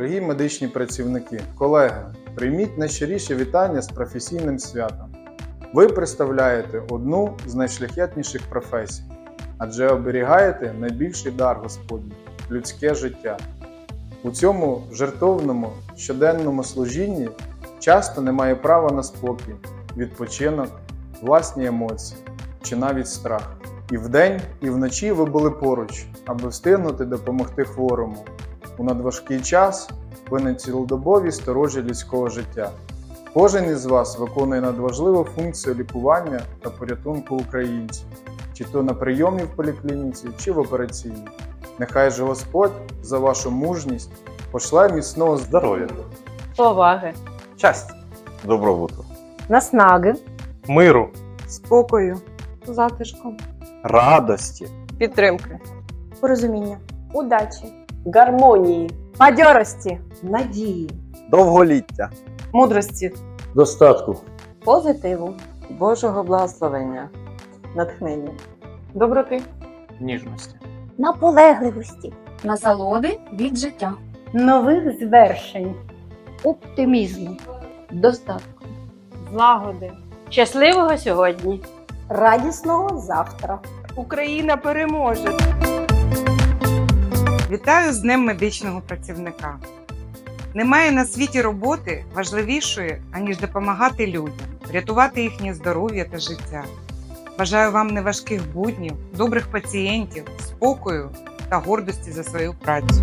дорогі медичні працівники, колеги, прийміть найщиріше вітання з професійним святом. Ви представляєте одну з найшляхетніших професій, адже оберігаєте найбільший дар Господній людське життя. У цьому жертовному щоденному служінні часто немає права на спокій, відпочинок, власні емоції чи навіть страх. І вдень, і вночі ви були поруч, аби встигнути допомогти хворому. У надважкий час ви на цілодобовій сторожі людського життя. Кожен із вас виконує надважливу функцію лікування та порятунку українців, чи то на прийомі в поліклініці, чи в операційній. Нехай же Господь за вашу мужність пошле міцного Здоров'я, поваги, щастя, добробуту, наснаги, миру, спокою, затишку, радості, підтримки, порозуміння, удачі, гармонії, бадьорості, надії, довголіття, мудрості, достатку, позитиву, Божого благословення, натхнення. доброти, ніжності. наполегливості, насолоди від життя, нових звершень, оптимізму, достатку. злагоди, щасливого сьогодні. радісного завтра. Україна переможе! Вітаю з Днем медичного працівника. Немає на світі роботи важливішої, аніж допомагати людям, рятувати їхнє здоров'я та життя. Бажаю вам неважких буднів, добрих пацієнтів, спокою та гордості за свою працю.